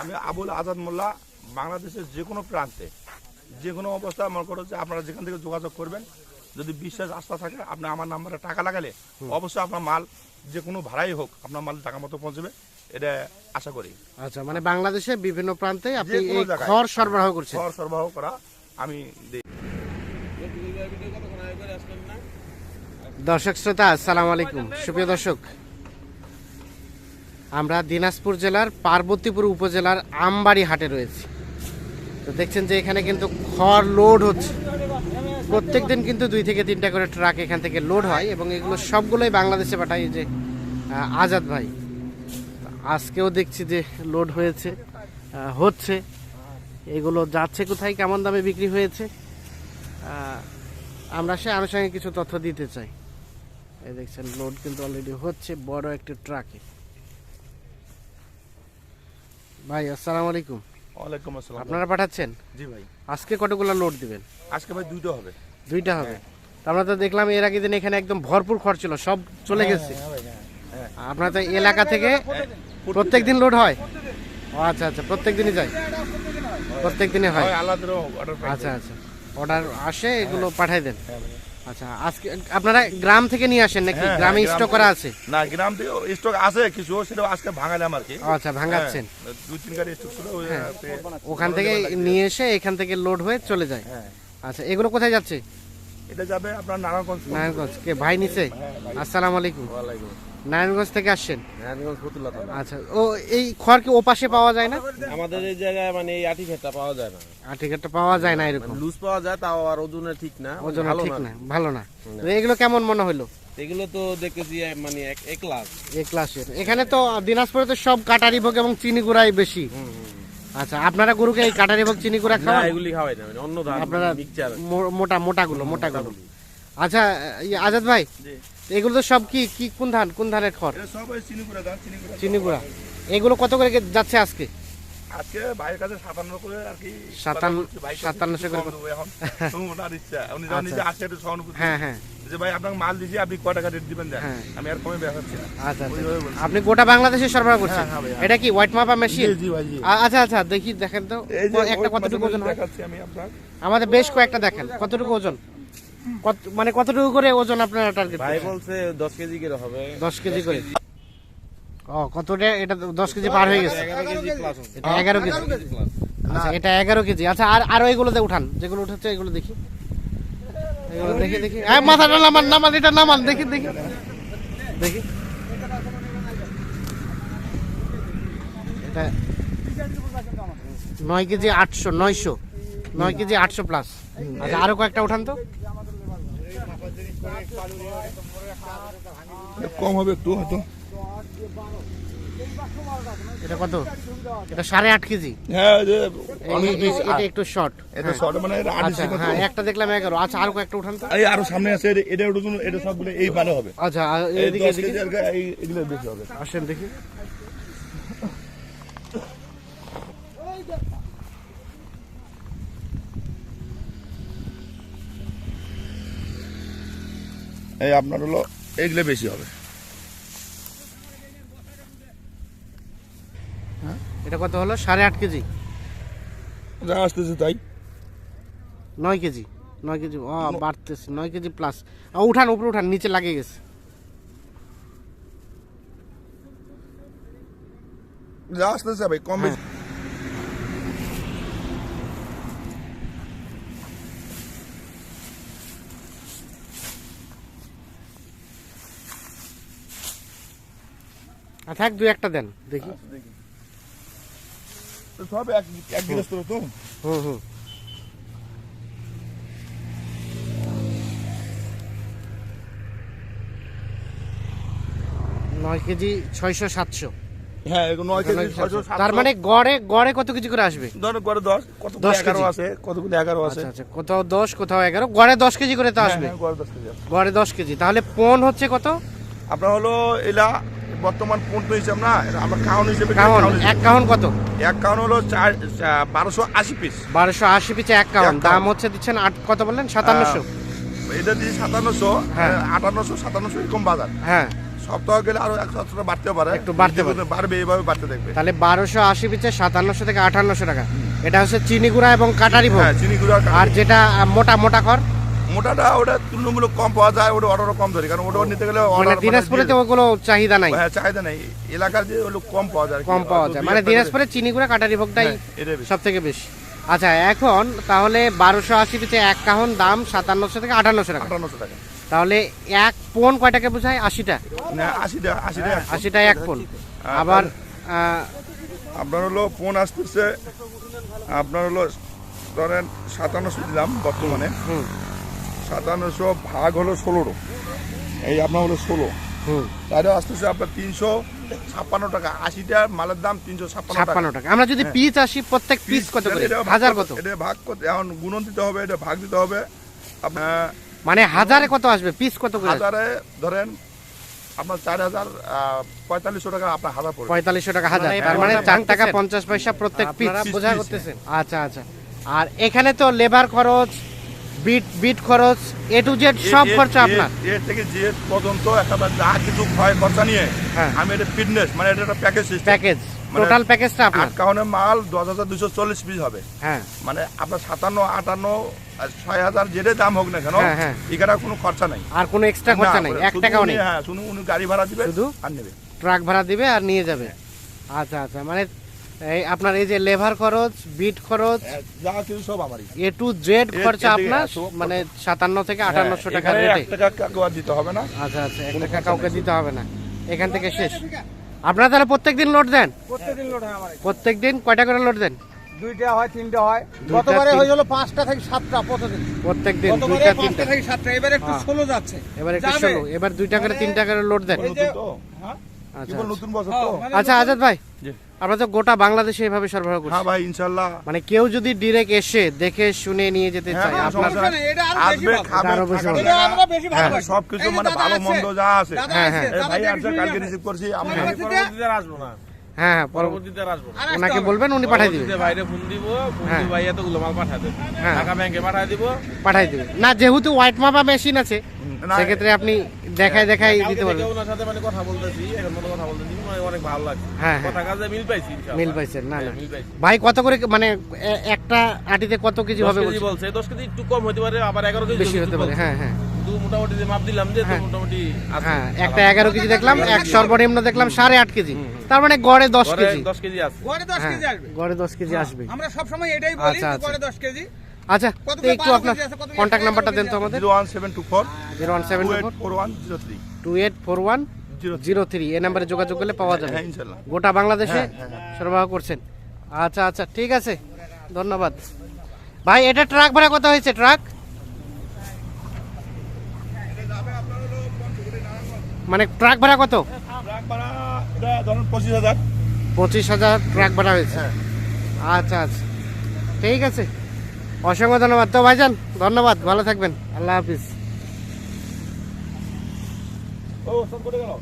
আমি আবুল আজাদ মোল্লা বাংলাদেশের যে কোনো প্রান্তে যে কোনো অবস্থায় মনে করো যে আপনারা যেখান থেকে যোগাযোগ করবেন যদি বিশ্বাস আস্থা থাকে আপনি আমার নাম্বারে টাকা লাগালে অবশ্যই আপনার মাল যে কোনো ভাড়াই হোক আপনার মাল টাকা মতো পৌঁছবে এটা আশা করি। আচ্ছা মানে বাংলাদেশে বিভিন্ন প্রান্তে আপনি এই খড় সরবরাহ করছেন। খড় সরবরাহ করা আমি দিই। দর্শক শ্রোতা আসসালামু আলাইকুম। সুপ্রিয় দর্শক আমরা দিনাজপুর জেলার পার্বতীপুর উপজেলার আমবাড়ি হাটে রয়েছি। তো দেখছেন যে এখানে কিন্তু খড় লোড হচ্ছে। প্রত্যেক দিন কিন্তু দুই থেকে তিনটা করে ট্রাক এখান থেকে লোড হয় এবং এগুলো সবগুলোই বাংলাদেশে পাঠায় যে আজাদ ভাই। আজকেও দেখছি যে লোড হয়েছে হচ্ছে। এগুলো যাচ্ছে কোথায়, কেমন দামে বিক্রি হয়েছে আমরা সে আনুষঙ্গিক কিছু তথ্য দিতে চাই। এই দেখছেন লোড কিন্তু অলরেডি হচ্ছে, বড় একটা ট্রাকে ভাই আসসালামু আলাইকুম। ওয়ালাইকুম আসসালাম। আপনারা পাঠাচ্ছেন? জি ভাই। আজকে কতগুলো লোড দিবেন? আজকে ভাই দুইটা হবে। দুইটা হবে? তো আমরা তো দেখলাম এর আগে দিন এখানে একদম ভরপুর খরচ ছিল সব চলে গেছে। আপনার তো এলাকা থেকে প্রত্যেক দিন লোড হয়? ও আচ্ছা আচ্ছা প্রত্যেক দিনই যায়? প্রত্যেক দিনই হয়? হয় আচ্ছা আচ্ছা। অর্ডার আসে এগুলো পাঠাই দেন। আচ্ছা আজকে আপনারা গ্রাম থেকে নিয়ে আসেন নাকি? হ্যাঁ, গ্রামে হ্যাঁ, স্টক করা আছে? না গ্রাম থেকে স্টক আছে কিছু সেটা আজকে ভাঙালাম আর কি। আচ্ছা ভাঙাচ্ছেন। হ্যাঁ, দুই তিন গাড়ি স্টক ছিল ওই। আপনি- ওখান থেকে নিয়ে এসে এখান থেকে লোড হয়ে চলে যায়। আচ্ছা এগুলো কোথায় যাচ্ছে? এটা যাবে আপনার নারায়ণগঞ্জ। নারায়ণগঞ্জ। কে ভাই নিচে আসসালামু আলাইকুম। নারায়ণগঞ্জ থেকে আসছেন? নারায়ণগঞ্জ ফতুল্লা থানা। আচ্ছা ও এই খড় কি ও পাশে পাওয়া যায় না? আমাদের এই জায়গায় মানে এই আটি পাওয়া যায় না। পাওয়া যায় না এরকম? লুজ পাওয়া যায় তাও আর ওজনে ঠিক না ওজন ঠিক না। ভালো না। এগুলো কেমন মনে হলো? এগুলো তো দেখতেছি মানে এক এক লাখ এই ক্লাসের। এখানে তো দিনাজপুরে তো সব কাটারি ভোগ এবং চিনি গুড়াই বেশি। আচ্ছা আপনারা গরুকে এই কাটারি ভোগ চিনি গুড়া না খাওয়ান? এগুলি খাওয়াই না মানে অন্য আপনারা মিক্সচার। মো- মোটা মোটাগুলো। মোটাগুলো। আচ্ছা আজাদ ভাই এগুলো তো সব কি কি কোন ধান কোন ধানের খড়? এটা সব ওই চিনি করে দাম চিনি করে চিনি গুড়া। এগুলো কত করে যাচ্ছে আজকে? আজকে ভাইয়ের কাছে সাতান্ন করে আর কি সাতান্ন- কথা সাতান্নশো করে এখন। ওনার ইচ্ছা উনি যখন আচ্ছা। নিজে আসে একটু সহানুভূতি হ্যাঁ হ্যাঁ। যে ভাই আপনাকে মাল দিছি আপনি টাকা রেট দিবেন দেন? হ্যাঁ। আমি আর কমে বের না। আচ্ছা আচ্ছা। আপনি গোটা বাংলাদেশে সরবরাহ করছেন? হ্যাঁ, হ্যাঁ। এটা কি হোয়াইট মাপা মেশিন জি, জি ভাই, জি। আচ্ছা আচ্ছা দেখি দেখেন তো। একটা কতটুকু ওজন দেখাচ্ছি আমি আপনার। আমাদের বেশ কয়েকটা দেখেন। কতটুকু ওজন? মানে কতটুকু করে ওজন আপনারা টার্গেট ভাই বলছে দশ কেজি করে হবে। দশ কেজি করে। ও কতটা? এটা দশ কেজি পার হয়ে গেছে। এগারো কেজি প্লাস এটা এগারো কেজি। আচ্ছা এটা এগারো কেজি। আচ্ছা আর আরও এগুলোতে উঠান। যেগুলো উঠাচ্ছে এগুলো দেখি। এগুলো দেখি দেখি। হ্যাঁ মাথাটা নামান নামান এটা নামান দেখি দেখি। দেখি। এটা নয় কেজি আটশো নয়শো। নয় কেজি আটশো প্লাস আচ্ছা আরও কয়েকটা উঠান তো। কম হবে একটু হয়তো। এটা কত? এটা সাড়ে আট কেজি। হ্যাঁ। এটা একটু শর্ট এটা শর্ট মানে আচ্ছা হ্যাঁ একটা দেখলাম এগারো। আচ্ছা আরও কয়েকটা উঠান তো। আরও সামনে আছে এটা- এটা ওটা এটা সবগুলো এই ভালো হবে। আচ্ছা এদিকে এদিকে। কেজি আর কি এই এগুলো বেশি হবে। আসেন দেখি। এই আপনার হলো এইগুলো বেশি হবে। এটা কত হলো? সাড়ে আট কেজি। যা আসতেছে তাই। নয় কেজি। নয় কেজি ও বাড়তেছে। নয় কেজি প্লাস উঠান উপরে উঠান নিচে লাগিয়ে গেছে। যা আসতেছে ভাই কম বেশি। থাক দুই একটা দেন দেখি। তো সব এক এক গিলাস তো হুম হুম। নয় কেজি ছয়শো সাতশো। হ্যাঁ নয় কেজি ছয়শো তার মানে গড়ে গড়ে কত কিছু করে আসবে? ধরো করে দশ কতগুলো দশ এগারো আছে কতগুলো এগারো আছে। আচ্ছা আচ্ছা কোথাও দশ কোথাও এগারো গড়ে দশ কেজি করে তো হ্যাঁ, আসবে। হ্যাঁ, গড়ে দশ কেজি গড়ে দশ কেজি। তাহলে পন হচ্ছে কত? আপনার হলো এলা বর্তমান পনেরো হিসাব না আমরা কাউন হিসেবে কাউন এক কাউন কত? এক কাউন হলো চার বারোশো আশি পিস। বারোশো আশি পিছে এক কাউন। দাম হচ্ছে দিচ্ছেন আট কত বললেন? সাতান্নশো। এটা দিয়ে সাতান্নশো হ্যাঁ। আটান্নশো সাতান্নশো এরকম বাজার। হ্যাঁ। সপ্তাহ গেলে আরও একশো টাকা বাড়তে পারে। একটু বাড়তে পারে। বাড়বে এইভাবে বাড়তে থাকবে। তাহলে বারোশো আশি পিছে সাতান্নশো থেকে আটান্নশো টাকা। এটা হচ্ছে চিনি গুঁড়া এবং কাটারি ভোগ হ্যাঁ চিনি গুঁড়া আর যেটা মোটা মোটা খড় মোটাটা ওটা তুলনামূলক কম পাওয়া যায় ওটা অর্ডারও কম ধরে কারণ ওটা নিতে গেলে মানে order দিনাজপুরে তো ওগুলো চাহিদা নাই। হ্যাঁ চাহিদা নেই। এলাকার যে ওগুলো কম পাওয়া যায় কম পাওয়া যায়। মানে দিনাজপুরে চিনি গুঁড়া কাটারি ভোগটাই হ্যাঁ। সব থেকে বেশি। আচ্ছা এখন তাহলে বারোশো আশি পিছে এক কাহন দাম সাতান্নশো থেকে আটান্নশো টাকা। আটান্নশো টাকা। তাহলে এক পোন কয়টাকে বোঝায়? আশিটা। আশিটা আশিটা আশিটা এক পোন। আবার আপনার হলো ফোন আসতেছে আপনার হলো ধরেন সাতান্নশো দিলাম বর্তমানে। হুম। সাতান্নশো ভাগ হলো ষোলোরো এই আপনার হলো ষোলো। হুম। তাহলে আসতেছে আপনার তিনশো ছাপ্পান্ন টাকা। আশিটা মালের দাম তিনশো ছাপ্পান্ন টাকা। আমরা যদি পিস আসি প্রত্যেক পিস কত করে? এটা হাজার কত? এটা ভাগ করতে এখন গুণন দিতে হবে এটা ভাগ দিতে হবে। আপনার মানে হাজারে কত আসবে? পিস কত করে? হাজারে ধরেন আপনার চার হাজার আহ, পঁয়তাল্লিশশো টাকা আপনার হাজার পড়বে। পঁয়তাল্লিশশো টাকা হাজার। মানে তার মানে চার টাকা পঞ্চাশ পয়সা প্রত্যেক পিস। বোঝা করতেছেন। আচ্ছা আচ্ছা। আর এখানে তো লেবার খরচ বিট বিট খরচ এ টু জেড সব এ- এ- খরচা আপনার। এর থেকে যে পর্যন্ত একেবারে যা কিছু ক্ষয় খরচা নিয়ে হ্যাঁ। আমি এটা ফিটনেস মানে এটা একটা প্যাকেজ সিস্টেম প্যাকেজ টোটাল প্যাকেজটা আপনার। আট মাল দশ হাজার দুশো চল্লিশ পিস হবে। হ্যাঁ। মানে আপনার সাতান্ন আটান্ন ছয় হাজার যেটাই দাম হোক না কেন হ্যাঁ, হ্যাঁ। এখানে কোনো খরচা নাই। আর কোনো এক্সট্রা খরচা নেই। এক টাকাও নেই। হ্যাঁ শুধু উনি গাড়ি ভাড়া দিবে শুধু? আর নেবে। ট্রাক ভাড়া দিবে আর নিয়ে যাবে। আচ্ছা আচ্ছা মানে এই আপনার এই যে লেভার খরচ বিট খরচ হ্যাঁ, যা কিছু সব আমারই। এ টু জেড খরচা আপনার মানে সাতান্ন থেকে আটান্নশো হ্যাঁ, টাকা রেটে এক টাকা কাউকে দিতে হবে না। আচ্ছা আচ্ছা এক কোনো টাকা কাউকে দিতে হবে না। এখান থেকে শেষ। আপনারা তাহলে প্রত্যেকদিন লোড দেন? প্রত্যেকদিন লোড হয় আমার প্রত্যেকদিন কয়টা করে লোড দেন? দুইটা হয় তিনটা হয়। গতবারে হয়ে গেল পাঁচটা থেকে সাতটা প্রতিদিন। প্রত্যেকদিন দুইটা পাঁচটা তিনটা। থেকে সাতটা এবার একটু হ্যাঁ। ষোলো যাচ্ছে। এবার একটু যাবে। ষোলো। এবার দুইটা করে তিনটা করে লোড দেন। হ্যাঁ? কেবল। নতুন বছর তো। আচ্ছা আজাদ ভাই আমরা তো গোটা বাংলাদেশে এভাবে সরবরাহ করছি। হ্যাঁ ভাই ইনশাল্লাহ। মানে কেউ যদি ডিরেক্ট এসে দেখে শুনে নিয়ে যেতে চায় আপনার সমস্যা নেই, এটা আরও বেশি আসবে খাবে আরও বেশি ভালো। এটা জায়গা, আমরা বেশি ভালোবাসি। সবকিছু মানে ভালো মন্দ যা আছে। হ্যাঁ, হ্যাঁ। ভাই দেখে কালকে রিসিভ করছি আমি পরবর্তীতে- পরবর্তীতে আসব না। হ্যাঁ পরবর্তীতে আসব না। আর আসতে ওনাকে বলবেন উনি পাঠাই দিবেন। বাইরে ফোন দিব ফোন হ্যাঁ। দিব ভাই এতগুলো মাল পাঠা দেবে। হ্যাঁ। ব্যাংকে পাঠায় দিব। পাঠাই দিবেন। না যেহেতু হোয়াইট মাপা মেশিন আছে না, সেক্ষেত্রে আপনি দেখায় দেখাই কালকে দিতে থেকে পারবেন ওনার সাথে মানে কথা বলতেছি এখন মতো কথা বলতেছি মানে অনেক ভালো লাগছে। হ্যাঁ, হ্যাঁ। কথা কাজে মিল পাইছি ইনশাআল্লাহ। মিল পাইছেন না না। হ্যাঁ, ভাই কত করে মানে একটা আটিতে কত কেজি হবে কেজি বলছে দশ কেজি একটু কম হতে পারে আবার এগারো কেজি বেশি হতে পারে হ্যাঁ হ্যাঁ। মোটামুটি যে মাপ দিলাম যে হ্যাঁ। মোটামুটি হ্যাঁ একটা এগারো কেজি দেখলাম এক সর্বনিম্ন দেখলাম সাড়ে আট কেজি। তার মানে গড়ে দশ ঘরে কেজি। দশ কেজি আছে গড়ে দশ হ্যাঁ কেজি আসবে। গড়ে দশ কেজি আসবে। আমরা সবসময় এটাই বলি আচ্ছা, আচ্ছা। গড়ে দশ কেজি। আচ্ছা একটু আপনার কন্ট্যাক্ট নাম্বারটা দেন তো আমাদের। Zero one seven two four. Zero one seven four. One zero three. Two eight four one zero zero three এ নাম্বারে যোগাযোগ করলে পাওয়া যাবে। হ্যাঁ গোটা বাংলাদেশে হ্যাঁ, হ্যাঁ, হ্যাঁ। সরবরাহ করছেন। আচ্ছা আচ্ছা ঠিক আছে। ধন্যবাদ। ভাই এটা ট্রাক ভাড়া কত হয়েছে ট্রাক? মানে ট্রাক ভাড়া কত? ট্রাক ভাড়া পঁচিশ হাজার। পঁচিশ হাজার ট্রাক ভাড়া হয়েছে। হ্যাঁ। আচ্ছা আচ্ছা। ঠিক আছে। অসংখ্য ধন্যবাদ। তো ভাইজান ধন্যবাদ ভালো থাকবেন। আল্লাহ হাফিজ। ও সব করে গেল।